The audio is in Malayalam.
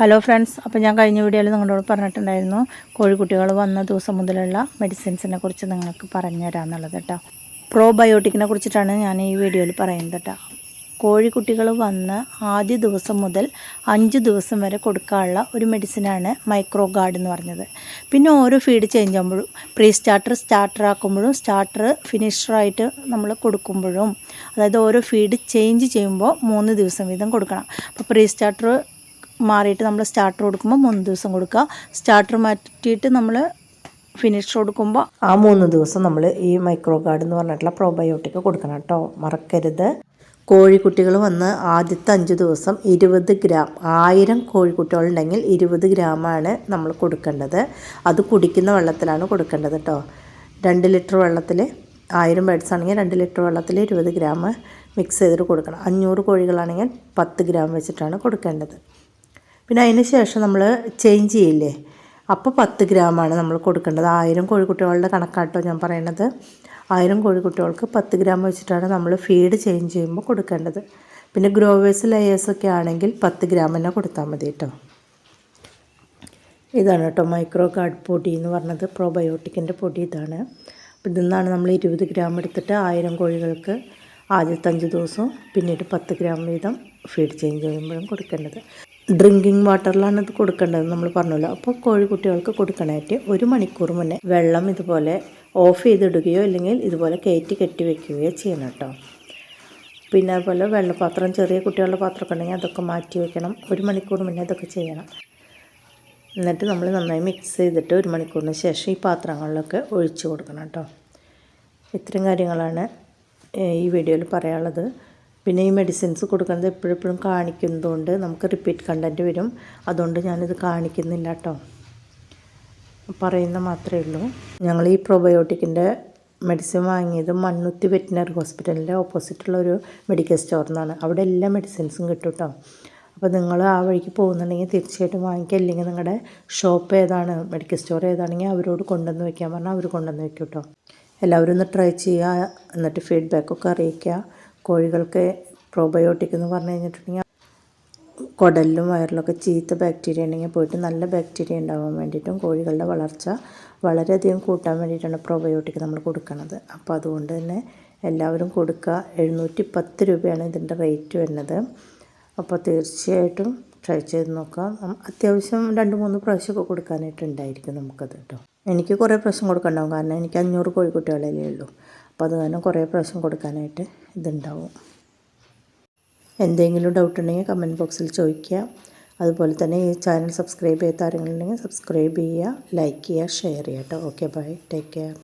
ഹലോ ഫ്രണ്ട്സ് അപ്പോൾ ഞാൻ കഴിഞ്ഞ വീഡിയോയിൽ നിങ്ങളോട് പറഞ്ഞിട്ടുണ്ടായിരുന്നു കോഴിക്കുട്ടികൾ വന്ന ദിവസം മുതലുള്ള മെഡിസിൻസിനെ കുറിച്ച് നിങ്ങൾക്ക് പറഞ്ഞു തരാമെന്നുള്ളത് കേട്ടോ പ്രോബയോട്ടിക്കിനെ കുറിച്ചിട്ടാണ് ഞാൻ ഈ വീഡിയോയിൽ പറയുന്നത് കേട്ടോ കോഴിക്കുട്ടികൾ വന്ന് ആദ്യ ദിവസം മുതൽ അഞ്ച് ദിവസം വരെ കൊടുക്കാനുള്ള ഒരു മെഡിസിനാണ് മൈക്രോ ഗാർഡ് എന്ന് പറഞ്ഞത്. പിന്നെ ഓരോ ഫീഡ് ചേഞ്ച് ആകുമ്പോഴും പ്രീ സ്റ്റാർട്ടർ സ്റ്റാർട്ടർ ആക്കുമ്പോഴും സ്റ്റാർട്ടർ ഫിനിഷറായിട്ട് നമ്മൾ കൊടുക്കുമ്പോഴും അതായത് ഓരോ ഫീഡ് ചേഞ്ച് ചെയ്യുമ്പോൾ മൂന്ന് ദിവസം വീതം കൊടുക്കണം. അപ്പോൾ പ്രീ സ്റ്റാർട്ടർ മാറിയിട്ട് നമ്മൾ സ്റ്റാർട്ടർ കൊടുക്കുമ്പോൾ മൂന്ന് ദിവസം കൊടുക്കുക. സ്റ്റാർട്ടർ മാറ്റിയിട്ട് നമ്മൾ ഫിനിഷ് കൊടുക്കുമ്പോൾ ആ മൂന്ന് ദിവസം നമ്മൾ ഈ മൈക്രോ ഗാർഡ് എന്ന് പറഞ്ഞിട്ടുള്ള പ്രോബയോട്ടിക് കൊടുക്കണം കേട്ടോ. മറക്കരുത്. കോഴിക്കുട്ടികൾ വന്ന് ആദ്യത്തെ അഞ്ച് ദിവസം ഇരുപത് ഗ്രാം ആയിരം കോഴിക്കുട്ടികളുണ്ടെങ്കിൽ ഇരുപത് ഗ്രാമാണ് നമ്മൾ കൊടുക്കേണ്ടത്. അത് കുടിക്കുന്ന വെള്ളത്തിലാണ് കൊടുക്കേണ്ടത് കേട്ടോ. രണ്ട് ലിറ്റർ വെള്ളത്തിൽ ആയിരം ബേഡ്സ് ആണെങ്കിൽ രണ്ട് ലിറ്റർ വെള്ളത്തിൽ ഇരുപത് ഗ്രാം മിക്സ് ചെയ്തിട്ട് കൊടുക്കണം. അഞ്ഞൂറ് കോഴികളാണെങ്കിൽ പത്ത് ഗ്രാം വെച്ചിട്ടാണ് കൊടുക്കേണ്ടത്. പിന്നെ അതിന് ശേഷം നമ്മൾ ചേഞ്ച് ചെയ്യില്ലേ? അപ്പോൾ പത്ത് ഗ്രാമാണ് നമ്മൾ കൊടുക്കേണ്ടത്. ആയിരം കോഴിക്കുട്ടികളുടെ കണക്കാട്ടോ ഞാൻ പറയണത്. ആയിരം കോഴിക്കുട്ടികൾക്ക് പത്ത് ഗ്രാം വെച്ചിട്ടാണ് നമ്മൾ ഫീഡ് ചേഞ്ച് ചെയ്യുമ്പോൾ കൊടുക്കേണ്ടത്. പിന്നെ ഗ്രോവേഴ്സ് ലെയേഴ്സൊക്കെ ആണെങ്കിൽ പത്ത് ഗ്രാം തന്നെ കൊടുത്താൽ മതി കേട്ടോ ഇതാണ് കേട്ടോ മൈക്രോ ഗാർഡ് പൊടി എന്ന് പറഞ്ഞത്. പ്രോബയോട്ടിക്കിന്റെ പൊടി ഇതാണ്. അപ്പോൾ ഇതിൽ നമ്മൾ ഇരുപത് ഗ്രാം എടുത്തിട്ട് ആയിരം കോഴികൾക്ക് ആദ്യത്തെ അഞ്ച് ദിവസവും പിന്നീട് പത്ത് ഗ്രാം വീതം ഫീഡ് ചേഞ്ച് ചെയ്യുമ്പോഴും കൊടുക്കേണ്ടത്. ഡ്രിങ്കിങ് വാട്ടറിലാണ് ഇത് കൊടുക്കേണ്ടത് നമ്മൾ പറഞ്ഞല്ലോ. അപ്പോൾ കോഴിക്കുട്ടികൾക്ക് കൊടുക്കാനായിട്ട് ഒരു മണിക്കൂർ മുന്നേ വെള്ളം ഇതുപോലെ ഓഫ് ചെയ്തിടുകയോ അല്ലെങ്കിൽ ഇതുപോലെ കയറ്റി കെട്ടി വെക്കുകയോ ചെയ്യണം കേട്ടോ. പിന്നെ അതുപോലെ വെള്ളപാത്രം ചെറിയ കുട്ടികളുടെ പാത്രമൊക്കെ ഉണ്ടെങ്കിൽ അതൊക്കെ മാറ്റി വെക്കണം. ഒരു മണിക്കൂർ മുന്നേ ഇതൊക്കെ ചെയ്യണം. എന്നിട്ട് നമ്മൾ നന്നായി മിക്സ് ചെയ്തിട്ട് ഒരു മണിക്കൂറിന് ശേഷം ഈ പാത്രങ്ങളിലൊക്കെ ഒഴിച്ചു കൊടുക്കണം കേട്ടോ. ഇത്രയും കാര്യങ്ങളാണ് ഈ വീഡിയോയിൽ പറയാനുള്ളത്. പിന്നെ ഈ മെഡിസിൻസ് കൊടുക്കുന്നത് എപ്പോഴെപ്പോഴും കാണിക്കുന്നതുകൊണ്ട് നമുക്ക് റിപ്പീറ്റ് കണ്ടന്റ് വരും. അതുകൊണ്ട് ഞാനിത് കാണിക്കുന്നില്ല കേട്ടോ പറയുന്ന മാത്രമേ ഉള്ളൂ. ഞങ്ങൾ ഈ പ്രൊബയോട്ടിക്കിന്റെ മെഡിസിൻ വാങ്ങിയത് മണ്ണുത്തി വെറ്റിനറി ഹോസ്പിറ്റലിന്റെ ഓപ്പോസിറ്റുള്ള ഒരു മെഡിക്കൽ സ്റ്റോറിൽ നിന്നാണ് അവിടെ എല്ലാ മെഡിസിൻസും കിട്ടും കേട്ടോ അപ്പോൾ നിങ്ങൾ ആ വഴിക്ക് പോകുന്നുണ്ടെങ്കിൽ തീർച്ചയായിട്ടും വാങ്ങിക്കുക. അല്ലെങ്കിൽ നിങ്ങളുടെ ഷോപ്പ് ഏതാണ് മെഡിക്കൽ സ്റ്റോർ ഏതാണെങ്കിൽ അവരോട് കൊണ്ടുവന്ന് വയ്ക്കാൻ പറഞ്ഞാൽ അവർ കൊണ്ടുവന്ന് വയ്ക്കും കേട്ടോ എല്ലാവരും ഒന്ന് ട്രൈ ചെയ്യുക. എന്നിട്ട് ഫീഡ്ബാക്കൊക്കെ അറിയിക്കുക. കോഴികൾക്ക് പ്രോബയോട്ടിക് എന്ന് പറഞ്ഞു കഴിഞ്ഞിട്ടുണ്ടെങ്കിൽ കുടലിലും വയറിലൊക്കെ ചീത്ത ബാക്ടീരിയ ഉണ്ടെങ്കിൽ പോയിട്ട് നല്ല ബാക്ടീരിയ ഉണ്ടാവാൻ വേണ്ടിയിട്ടും കോഴികളുടെ വളർച്ച വളരെയധികം കൂട്ടാൻ വേണ്ടിയിട്ടാണ് പ്രോബയോട്ടിക് നമ്മൾ കൊടുക്കുന്നത്. അപ്പോൾ അതുകൊണ്ട് തന്നെ എല്ലാവരും കൊടുക്കുക. എഴുന്നൂറ്റി പത്ത് രൂപയാണ് ഇതിന്റെ റേറ്റ് വരുന്നത്. അപ്പോൾ തീർച്ചയായിട്ടും ട്രൈ ചെയ്ത് നോക്കാം അത്യാവശ്യം രണ്ട് മൂന്ന് പ്രാവശ്യമൊക്കെ കൊടുക്കാനായിട്ടുണ്ടായിരിക്കും നമുക്കത് കേട്ടോ. എനിക്ക് കുറേ പ്രാവശ്യം കൊടുക്കണ്ടാവും. കാരണം എനിക്ക് അഞ്ഞൂറ് കോഴിക്കുട്ടികളല്ലേ ഉള്ളൂ. അപ്പോൾ അത് കാരണം കുറേ പ്രാവശ്യം കൊടുക്കാനായിട്ട് ഇതുണ്ടാവും. എന്തെങ്കിലും ഡൗട്ട് ഉണ്ടെങ്കിൽ കമന്റ് ബോക്സിൽ ചോദിക്കുക. അതുപോലെ തന്നെ ഈ ചാനൽ സബ്സ്ക്രൈബ് ചെയ്യാത്ത ആരെങ്കിലും ഉണ്ടെങ്കിൽ സബ്സ്ക്രൈബ് ചെയ്യുക ലൈക്ക് ചെയ്യുക ഷെയർ ചെയ്യുക കേട്ടോ ഓക്കെ ബൈ ടേക്ക് കെയർ